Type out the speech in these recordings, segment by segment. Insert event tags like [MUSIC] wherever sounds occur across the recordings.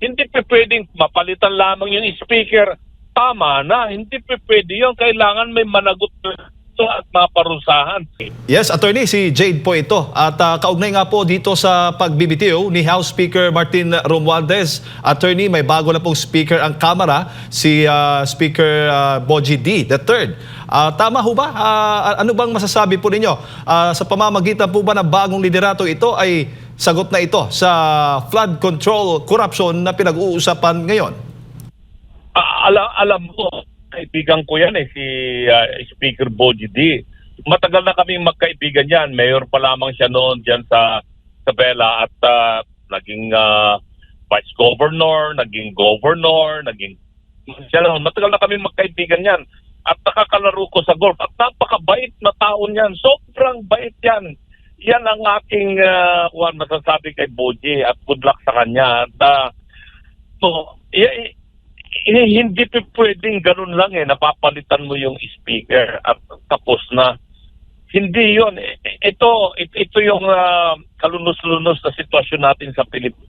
Hindi pa pwedeng mapalitan lamang yung speaker. Tama na, hindi pa pwede yun. Kailangan may managot ito at maparusahan. Yes, attorney, si Jade po ito. At ah, kaugnay nga po dito sa pagbibitiw ni House Speaker Martin Romualdez. Attorney, may bago na pong speaker ang Kamara, si ah, Speaker ah, Boji D. the third. Ah, tama ho ba? Ah, ano bang masasabi po ninyo? Ah, sa pamamagitan po ba ng bagong liderato ito ay sagot na ito sa flood control corruption na pinag-uusapan ngayon? Ah, alam, alam mo, kaibigan ko yan eh, si ah, Speaker Boji D. Matagal na kaming magkaibigan yan. Mayor pa lamang siya noon dyan sa Sabela at ah, naging ah, vice governor, naging governor, naging siya noon. Matagal na kaming magkaibigan yan. At nakakalaro ko sa golf. At napakabait na tao niyan. Sobrang bait yan. Yan ang aking uh, masasabi kay Boji at good luck sa kanya. At ah, so, i- eh, hindi pa pwedeng ganun lang eh, napapalitan mo yung speaker at tapos na. Hindi yon Ito, ito, yung ah, kalunos-lunos na sitwasyon natin sa Pilipinas.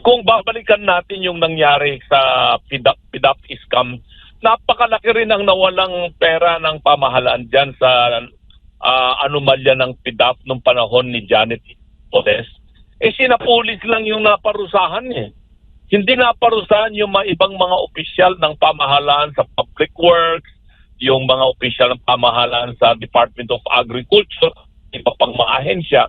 Kung babalikan natin yung nangyari sa PIDAP, PIDAP scam, napakalaki rin ang nawalang pera ng pamahalaan dyan sa ah, anomalya ng PIDAP nung panahon ni Janet Podes. Eh sinapulis lang yung naparusahan eh hindi na parusahan yung mga ibang mga opisyal ng pamahalaan sa public works, yung mga opisyal ng pamahalaan sa Department of Agriculture, iba pang mga ahensya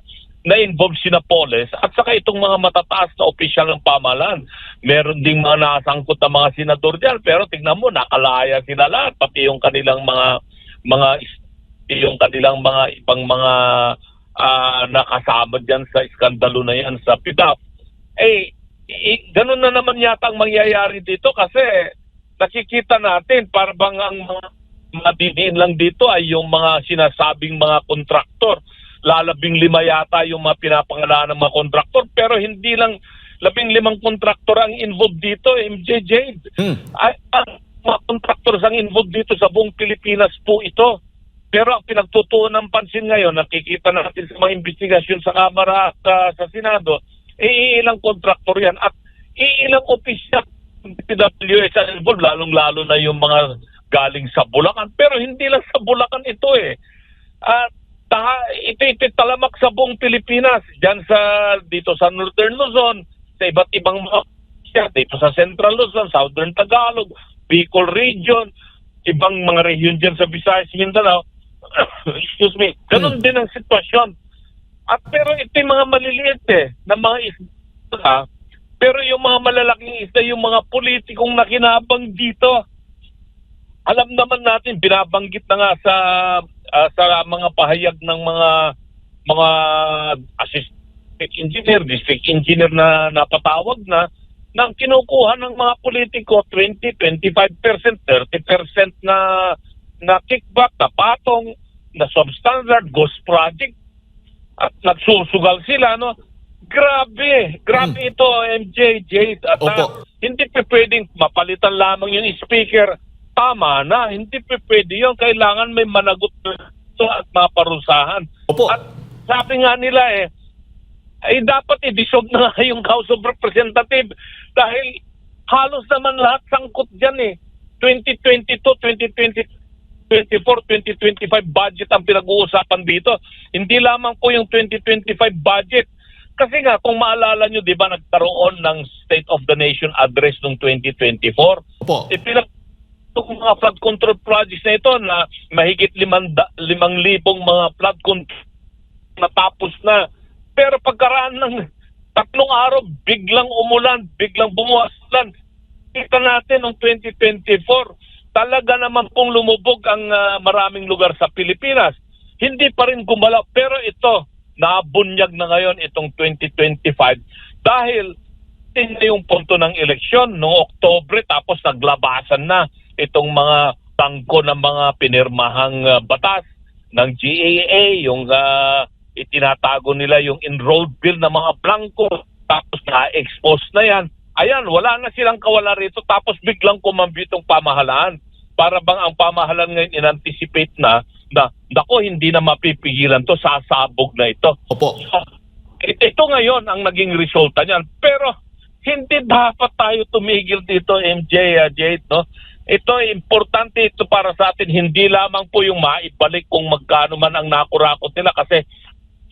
na involved sina Poles at saka itong mga matataas na opisyal ng pamahalaan. Meron ding mga nasangkot na mga senador diyan pero tingnan mo nakalaya sila lahat pati yung kanilang mga mga yung kanilang mga ibang mga ah, nakasama diyan sa iskandalo na yan sa PIDAP. Eh i- ganun na naman yata ang mangyayari dito kasi nakikita natin para bang ang mga madidiin lang dito ay yung mga sinasabing mga kontraktor. Lalabing lima yata yung mga pinapangalanan ng mga kontraktor pero hindi lang labing limang kontraktor ang involved dito, MJ Jade. Hmm. Ay, ang mga kontraktor ang involved dito sa buong Pilipinas po ito. Pero ang pinagtutuon ng pansin ngayon, nakikita natin sa mga investigasyon sa Kamara at ah, sa Senado, eh, ilang kontraktor yan at ilang opisyal ng PWS ang involved, lalong-lalo na yung mga galing sa Bulacan. Pero hindi lang sa Bulacan ito eh. At taha, ito, ito talamak sa buong Pilipinas. Diyan sa, dito sa Northern Luzon, sa iba't ibang mga dito sa Central Luzon, Southern Tagalog, Bicol Region, ibang mga region dyan sa Visayas, Mindanao. [COUGHS] Excuse me. Ganun din ang sitwasyon. At pero ito yung mga maliliit eh, na mga isda. Pero yung mga malalaking isda, yung mga politikong nakinabang dito, alam naman natin, binabanggit na nga sa ah, sa mga pahayag ng mga mga assistant engineer, district engineer na napatawag na nang kinukuha ng mga politiko 20, 25%, 30% na na kickback, na patong, na substandard, ghost project at nagsusugal sila no? Grabe grabe ito MJ Jade. At Opo. ah, hindi pa pwedeng mapalitan lamang yung speaker. Tama na hindi pa pwede yun. Kailangan may managot ito at maparusahan. Opo. at sabi nga nila eh ay dapat i-dissolve na nga yung House of Representatives. Dahil halos naman lahat sangkot dyan eh. 2022, 2020 24, 2025 budget ang pinag-uusapan dito. Hindi lamang po yung 2025 budget. Kasi nga, kung maalala nyo, di ba, nagkaroon ng State of the Nation address noong 2024. Opo. E pinag itong mga flood control projects na ito na mahigit limang, limang libong mga flood control natapos na. Pero pagkaraan ng tatlong araw, biglang umulan, biglang bumuwas ulan. Kita natin noong 2024, talaga naman pong lumubog ang ah, maraming lugar sa Pilipinas. Hindi pa rin gumalaw. Pero ito, nabunyag na ngayon itong 2025 dahil din na yung punto ng eleksyon noong Oktobre tapos naglabasan na itong mga tangko ng mga pinirmahang ah, batas ng GAA, yung ah, itinatago nila yung enrolled bill ng mga blanco tapos na-expose na yan. Ayan, wala na silang kawala rito tapos biglang kumambi itong pamahalaan. Para bang ang pamahalaan ngayon in-anticipate na na, nako, hindi na mapipigilan to, sasabog na ito. Opo. Ito, ito ngayon ang naging resulta niyan. Pero hindi dapat tayo tumigil dito, MJ, uh, Jade, no? Ito, importante ito para sa atin, hindi lamang po yung maibalik kung magkano man ang nakurakot nila kasi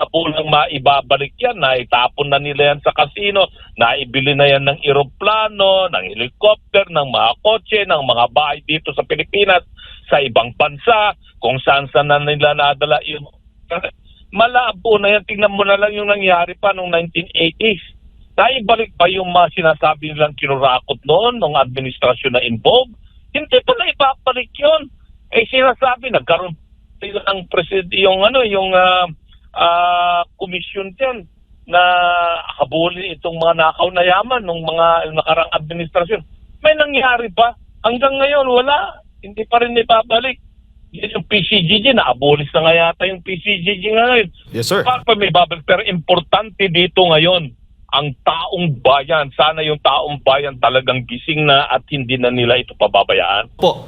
sa pulang maibabalik yan, naitapon na nila yan sa kasino, naibili na yan ng eroplano, ng helicopter, ng mga kotse, ng mga bahay dito sa Pilipinas, sa ibang bansa, kung saan saan na nila nadala yung... Malabo na yan, tingnan mo na lang yung nangyari pa noong 1980s. Naibalik pa yung mga sinasabi nilang kinurakot noon, ng administrasyon na involved. Hindi pa na ibabalik yun. Eh sinasabi, nagkaroon sila ng presid yung ano, yung ah, ah, komisyon diyan na habulin itong mga nakaw na yaman ng mga nakarang administrasyon. May nangyari ba? Hanggang ngayon, wala. Hindi pa rin ibabalik. Yan yung PCGG, naabolis na nga yata yung PCGG ngayon. Yes, sir. Pa pa may babalik. Pero importante dito ngayon, ang taong bayan. Sana yung taong bayan talagang gising na at hindi na nila ito pababayaan. Po,